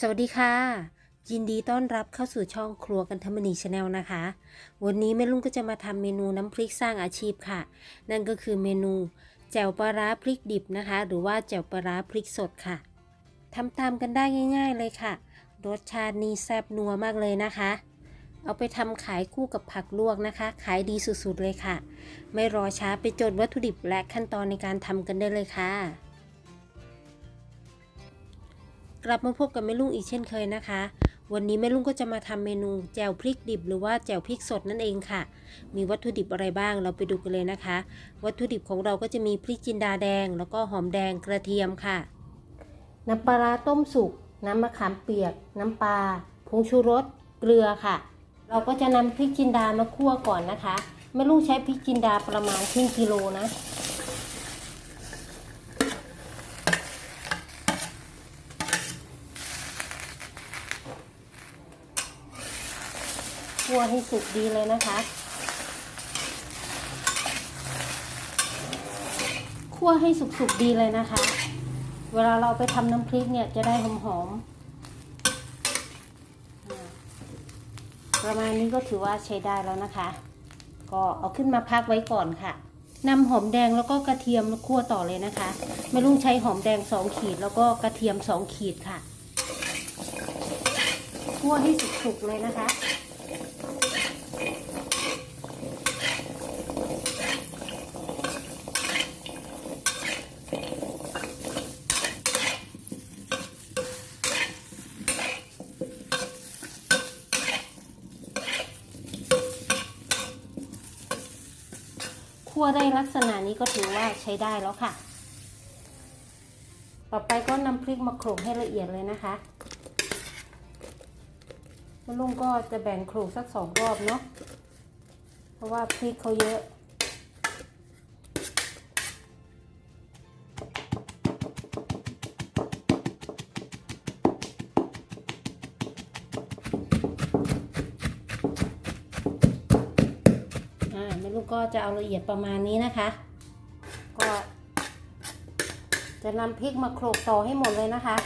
สวัสดีค่ะ ยินดีต้อนรับเข้าสู่ช่องครัวกันธรรมนีชาแนลนะคะ วันนี้แม่ลุงก็จะมาทำเมนูน้ำพริกสร้างอาชีพค่ะ นั่นก็คือเมนูแจ่วปลาร้าพริกดิบนะคะ หรือว่าแจ่วปลาร้าพริกสดค่ะทำตามกันได้ง่าย ๆ เลยค่ะ รสชาตินี่แซ่บนัวมากเลยนะคะ เอาไปทำขายคู่กับผักลวกนะคะ ขายดีสุดๆเลยค่ะ ไม่รอช้าไปจดวัตถุดิบและขั้นตอนในการทำกันได้เลยค่ะ กลับมาพบกับแม่ลุงอีกเช่นเคยนะคะ วันนี้แม่ลุงก็จะมาทำเมนูแจ่วพริกดิบ หรือว่าแจ่วพริกสดนั่นเองค่ะ มีวัตถุดิบอะไรบ้างเราไปดูกันเลยนะคะ วัตถุดิบของเราก็จะมีพริกจินดาแดง แล้วก็หอมแดงกระเทียมค่ะ น้ำปลาร้าต้มสุก น้ำมะขามเปียก น้ำปลาผงชูรส เกลือค่ะ เราก็จะนำพริกจินดามาคั่วก่อนนะคะแม่ลุงใช้พริกจินดาประมาณครึ่งกิโลนะ คั่วให้สุกดีเลยนะคะคั่วให้สุกๆดีเลยนะคะ เวลาเราไปทำน้ำพริกเนี่ยจะได้หอมๆอ่าประมาณนี้ก็ถือว่าใช้ได้แล้วนะคะ ก็เอาขึ้นมาพักไว้ก่อนค่ะนำหอมแดงแล้วก็กระเทียมคั่วต่อเลยนะคะไม่ลุงใช้หอมแดงสองขีดแล้วก็กระเทียมสองขีดค่ะ คั่วให้สุกๆเลยนะคะ คั่วได้ลักษณะนี้ก็ถือว่าใช้ได้แล้วค่ะ ต่อไปก็นำพริกมาโขลกให้ละเอียดเลยนะคะลุงก็จะแบ่งโขลกสักสองรอบเนาะ เพราะว่าพริกเขาเยอะ ก็จะเอาละเอียดประมาณนี้นะคะ ก็จะนำพริกมาโขลกต่อให้หมดเลยนะคะ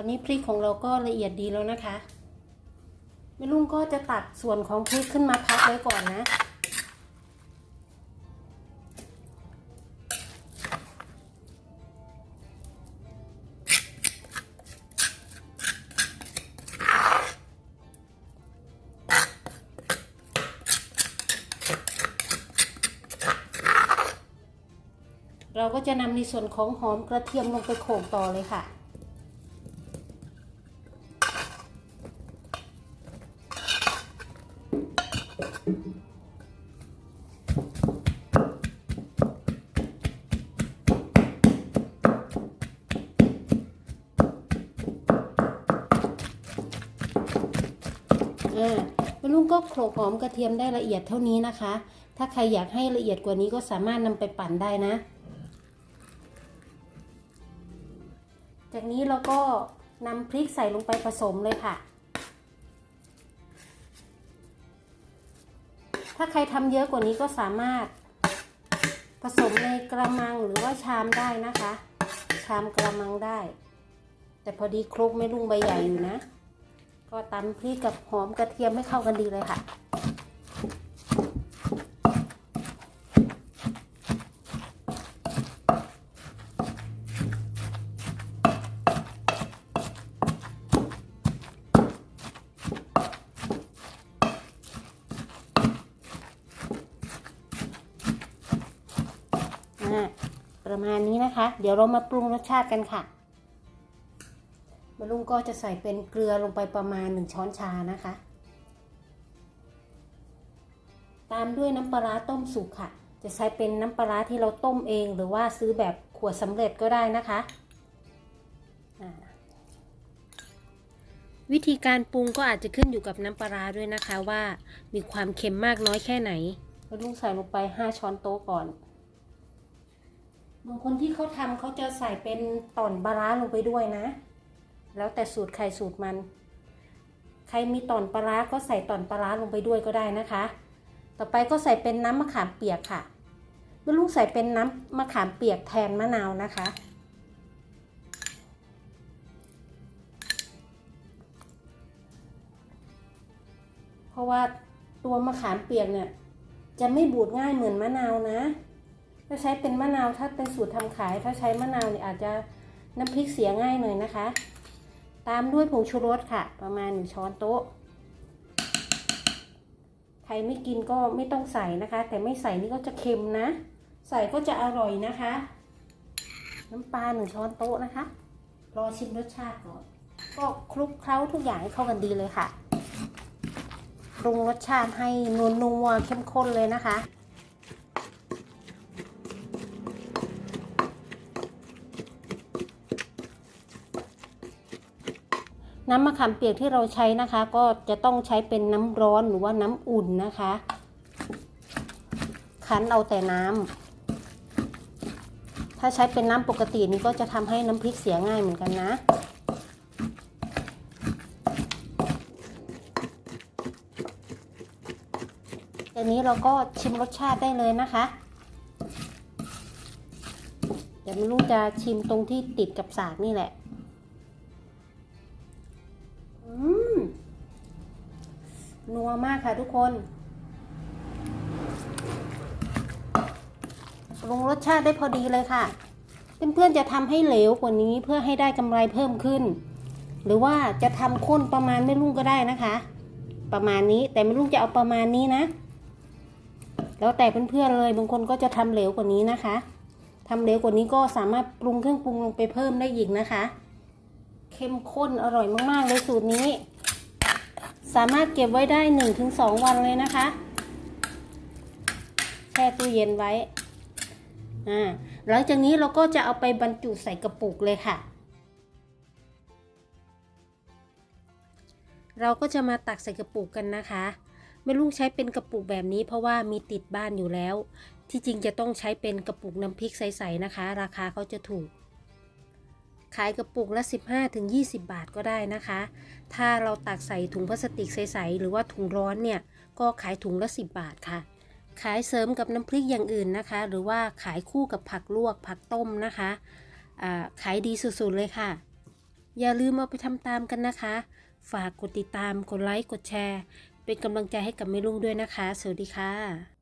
ตอนนี้พริกของเราก็ละเอียดดีแล้วนะคะ แม่ลุงก็จะตัดส่วนของพริกขึ้นมาพักไว้ก่อนนะเราก็จะนำในส่วนของหอมกระเทียมลงไปโขลกต่อเลยค่ะ ลุงก็โขลกหอมกระเทียมได้ละเอียดเท่านี้นะคะ ถ้าใครอยากให้ละเอียดกว่านี้ก็สามารถนำไปปั่นได้นะ จากนี้เราก็นำพริกใส่ลงไปผสมเลยค่ะ ถ้าใครทำเยอะกว่านี้ก็สามารถผสมในกระมังหรือว่าชามได้นะคะ ชามกระมังได้ แต่พอดีครกไม่ลุงใบใหญ่อยู่นะ ก็ตำพริกกับหอมกระเทียมให้เข้ากันดีเลยค่ะ ประมาณนี้นะคะ เดี๋ยวเรามาปรุงรสชาติกันค่ะ มะลุงก็จะใส่เป็นเกลือลงไปประมาณ 1 ช้อนชานะคะ ตามด้วยน้ำปลาร้าต้มสุกค่ะ จะใช้เป็นน้ำปลาร้าที่เราต้มเองหรือว่าซื้อแบบขวดสำเร็จก็ได้นะคะวิธีการปรุงก็อาจจะขึ้นอยู่กับน้ำปลาร้าด้วยนะคะว่ามีความเค็มมากน้อยแค่ไหนมะลุงใส่ลงไป 5 ช้อนโต๊ะก่อน บางคนที่เขาทำเขาจะใส่เป็นต่อนปลาลงไปด้วยนะ แล้วแต่สูตรใครสูตรมัน ใครมีต่อนปลาร้าก็ใส่ต่อนปลาร้าลงไปด้วยก็ได้นะคะ ต่อไปก็ใส่เป็นน้ำมะขามเปียกค่ะเมื่อลูกใส่เป็นน้ำมะขามเปียกแทนมะนาวนะคะเพราะว่าตัวมะขามเปียกเนี่ย จะไม่บูดง่ายเหมือนมะนาวนะ ถ้าใช้เป็นมะนาวถ้าเป็นสูตรทำขาย ถ้าใช้มะนาวเนี่ยอาจจะน้ำพริกเสียง่ายหน่อยนะคะ ตามด้วยผงชูรสค่ะ ประมาณหนึ่งช้อนโต๊ะ ใครไม่กินก็ไม่ต้องใส่นะคะ แต่ไม่ใส่นี่ก็จะเค็มนะ ใส่ก็จะอร่อยนะคะ น้ำปลาหนึ่งช้อนโต๊ะนะคะ รอชิมรสชาติก่อน ก็คลุกเคล้าทุกอย่างให้เข้ากันดีเลยค่ะ ปรุงรสชาติให้นัวๆเข้มข้นเลยนะคะ น้ำมะขามเปียกที่เราใช้นะคะ ก็จะต้องใช้เป็นน้ำร้อนหรือว่าน้ำอุ่นนะคะ คั้นเอาแต่น้ำถ้าใช้เป็นน้ำปกตินี่ก็จะทำให้น้ำพริกเสียง่ายเหมือนกันนะทีนี้เราก็ชิมรสชาติได้เลยนะคะ เดี๋ยวไม่รู้จะชิมตรงที่ติดกับสากนี่แหละ นัวมากค่ะทุกคนปรุงรสชาติได้พอดีเลยค่ะ เพื่อนๆจะทำให้เหลวกว่านี้เพื่อให้ได้กำไรเพิ่มขึ้น หรือว่าจะทำข้นประมาณไม่รุ่งก็ได้นะคะ ประมาณนี้แต่ไม่รุ่งจะเอาประมาณนี้นะ แล้วแต่เพื่อนๆเลยบางคนก็จะทำเหลวกว่านี้นะคะทำเหลวกว่านี้ก็สามารถปรุงเครื่องปรุงลงไปเพิ่มได้อีกนะคะ เข้มข้นอร่อยมากๆเลยสูตรนี้ สามารถเก็บไว้ได้หนึ่งถึงสองวันเลยนะคะ แช่ตู้เย็นไว้ อ่า หลังจากนี้เราก็จะเอาไปบรรจุใส่กระปุกเลยค่ะ เราก็จะมาตักใส่กระปุกกันนะคะไม่ลูกใช้เป็นกระปุกแบบนี้เพราะว่ามีติดบ้านอยู่แล้ว ที่จริงจะต้องใช้เป็นกระปุกน้ำพริกใสๆนะคะ ราคาเขาจะถูก ขายกระปุกละ 15-20 บาทก็ได้นะคะ ถ้าเราตักใส่ถุงพลาสติกใสๆหรือว่าถุงร้อนเนี่ย ก็ขายถุงละ 10 บาทค่ะ ขายเสริมกับน้ำพริกอย่างอื่นนะคะ หรือว่าขายคู่กับผักลวกผักต้มนะคะขายดีสุดๆเลยค่ะ อย่าลืมเอาไปทำตามกันนะคะ ฝากกดติดตาม กดไลค์ กดแชร์ เป็นกำลังใจให้กับแม่ลุงด้วยนะคะ สวัสดีค่ะ